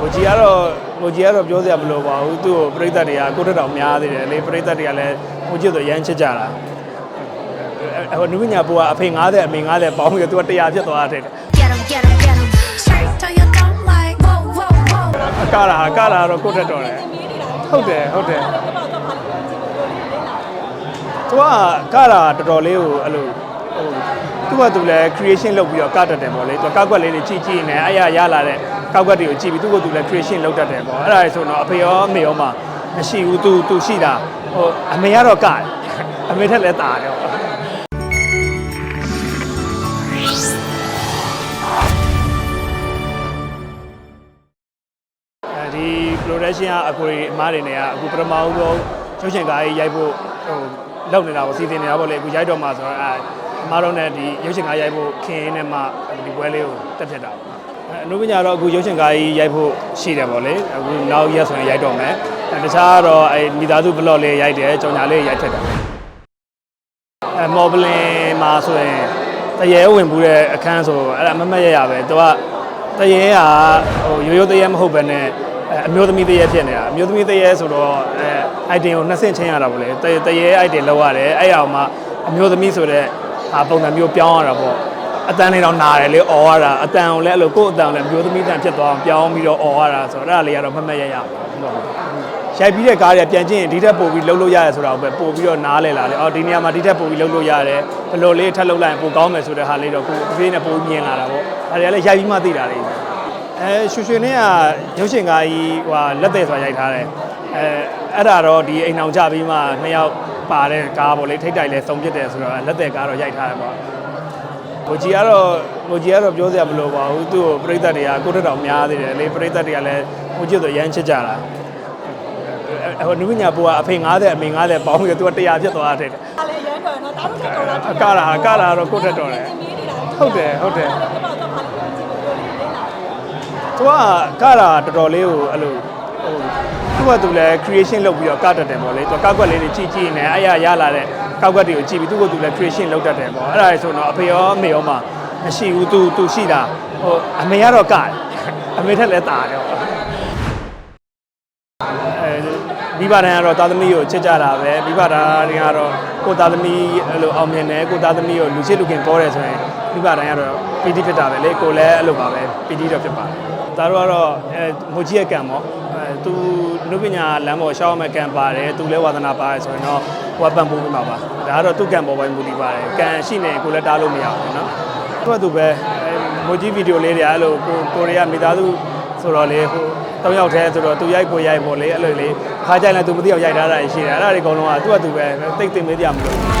ကိုကြီးကတော့ပြောစရာမလိုပါဘူးသူ့ကိုပြိဿတွေကကိုတက်တော်များသေးတယ်လေပြိဿတွေကလည်းကိုကြီးဆိုရမ်းချစ်ကြတာဟိုနုပညာဘိုးကအဖေ90အမေ90ပေါင်းပြီးတော့သူက100ဖြစ်သွားတယ် Get 'em, get 'em, get 'em. Straight till you don't like. Whoa, whoa, whoa. အကလာအကလာတော့ကိုတက်တော်တယ်ဟုတ်တယ်ဟုတ်တယ်သူကကလာတော်တော်လေးကိုအဲ့လို ဟိုသူကသူလည်း creation လုပ်ပြီးတော့ကတတ်တယ်ပေါ့လေသူကောက်ကွက်လေးတွေကြည့်ကြည့်နေအဲ့ရရလာတဲ့ကောက်ကွက်တွေကိုကြည့်ပြီးသူကသူလည်း creation လုပ်တတ်တယ်ပေါ့အဲ့ဒါဆိုတော့အဖေရောအမေရောမှမရှိဘူးသူသူရှိတာဟိုအမေကတော့ကတယ်အမေထက်လည်းတာတယ်ပေါ့အဲဒီ production ကအကိုရီအမားတွေနဲ့ကအခုပထမဦးဆုံးရုပ်ရှင်ကားကြီးရိုက်ဖို့ဟိုလုပ်နေတာပေါ့စီစဉ်နေတာပေါ့လေအခုရိုက်တော့မှဆိုတော့အဲ အမားတို့နဲ့ဒီရုပ်ရှင်ကားရိုက်ဖို့ခင်ရင်းနဲ့မှဒီပွဲလေးကိုတက်ဖြစ်တာပေါ့အဲအနုပညာတော့အခုရုပ်ရှင်ကားကြီးရိုက်ဖို့ရှိတယ်ပေါ့လေအခုနောက်ရက်ဆိုရင်ရိုက်တော့မယ်အဲတခြားကတော့အဲမိသားစု vlog လေးရိုက်တယ်ကြောင်ညာလေးရိုက်ထက်တယ်အဲမော်ဘလင်မှာဆိုရင်တရေဝင်ဘူးတဲ့အခန်းဆိုအဲ့ဒါမမတ်ရရပဲသူကတရေကဟိုရိုးရိုးတရေမဟုတ်ဘဲနဲ့အဲအမျိုးသမီးတရေဖြစ်နေတာအမျိုးသမီးတရေဆိုတော့အဲ item ကိုနှစ်ဆင့်ချင်းရတာပေါ့လေတတရေ item လောက်ရတယ်အဲ့အောင်မှအမျိုးသမီးဆိုတဲ့ ဟာပုံစံမျိုးပြောင်းရတာပေါ့အတန်လေးတော့နာတယ်လေអော်ရတာအတန်ကိုလည်းအဲ့လိုကိုယ့်အတန်ကိုလည်းအမျိုးသမီးတန်ဖြစ်သွားအောင်ပြောင်းပြီးတော့អော်ရတာဆိုတော့အဲ့ဒါလေးကတော့မှတ်မှတ်ရရပါဟုတ်ပါဘူးရိုက်ပြီးတဲ့ကားတွေပြန်ကြည့်ရင်ဒီထက်ပိုပြီးလှုပ်လို့ရတယ်ဆိုတာကိုပဲပို့ပြီးတော့နားလဲလာလေအော်ဒီနေရာမှာဒီထက်ပိုပြီးလှုပ်လို့ရတယ်ဘယ်လိုလေးထပ်လှုပ်လိုက်ရင်ပိုကောင်းမယ်ဆိုတဲ့ဟာလေးတော့ကိုယ်အဖေးနဲ့ပိုပြီးမြင်လာတာပေါ့အဲ့ဒါလည်းရိုက်ပြီးမှသိတာလေအဲရွှေရွှေနဲ့ကရုပ်ရှင်ကားကြီးဟိုဟာလက်သက်ဆိုတာရိုက်ထားတယ်အဲ အဲ့ဒါတော့ဒီအိမ်အောင်ကြပြီးမှနှစ်ယောက်ပါတဲ့ကားပေါ့လေထိတ်တိုက်လဲစုံပြစ်တယ်ဆိုတော့လက်သက်ကားတော့ရိုက်ထားတယ်ပေါ့ကိုကြီးကတော့ကိုကြီးကတော့ပြောစရာမလိုပါဘူးသူ့ကိုပြိဿတွေကကိုတက်တော်များသေးတယ်လေပြိဿတွေကလည်းကိုကြီးဆိုရမ်းချစ်ကြတာဟိုနုပညာဘိုးကအဖေ90အမေ90ပေါင်းပြီးတော့သူက100ဖြစ်သွားတယ်ဒါလည်းရမ်းတော်နော်တားလို့တော်တာအကလာအကလာတော့ကိုတက်တော်တယ်မီးနေတာဟုတ်တယ်ဟုတ်တယ်တော့တော့ပါလို့ကြည့်လို့လေးလာသူကကလာတော်တော်လေးကိုအဲ့လိုဟို သူကသူလည်း creation လုပ်ပြီးတော့ကတတ်တယ်ပေါ့လေသူကောက်ကွက်လေးတွေကြည့်ကြည့်နေအဲ့ရရလာတဲ့ကောက်ကွက်တွေကိုကြည့်ပြီးသူကသူလည်း creation လုပ်တတ်တယ်ပေါ့အဲ့ဒါဆိုတော့အဖေရောအမေရောမှမရှိဘူးသူသူရှိတာဟိုအမေကတော့ကတယ်အမေထက်လည်းတာတယ်ပေါ့အဲမိဘတိုင်းကတော့သားသမီးကိုချစ်ကြတာပဲမိဘတိုင်းကတော့ကိုသားသမီးအဲ့လိုအောင်မြင်တယ်ကိုသားသမီးကိုလူချစ်လူခင်ပေါ်တယ်ဆိုရင်မိဘတိုင်းကတော့ပီတိဖြစ်တာပဲလေကိုလည်းအဲ့လိုပါပဲပီတိတော့ဖြစ်ပါတယ်ဒါတို့ကတော့အဲမူကြီးရဲ့ကံပေါ့အဲ သူနုပညာလမ်းပေါ်ရှောင်းမဲ့ကံပါတယ်သူလည်းဝါသနာပါတယ်ဆိုရင်တော့ဟိုကပံပိုးပြီးမှာပါဒါကတော့သူ့ကံပေါ်ပိုင်းမူတည်ပါတယ်ကံရှိနေကိုလည်းတားလို့မရဘူးเนาะသူကသူပဲအဲမူကြီးဗီဒီယိုလေးတွေအဲ့လိုကိုကိုရီးယားမိသားစုဆိုတော့လေဟိုတောင်းရောက်သေးဆိုတော့သူရိုက်ကိုရိုက်ပေါ့လေအဲ့လိုလေခါကြိုင်လည်းသူမသိအောင်ရိုက်ထားတာရှိတယ်အဲ့ဒါတွေအကုန်လုံးကသူ့ကသူပဲတိတ်သိမ့်မေးကြမလို့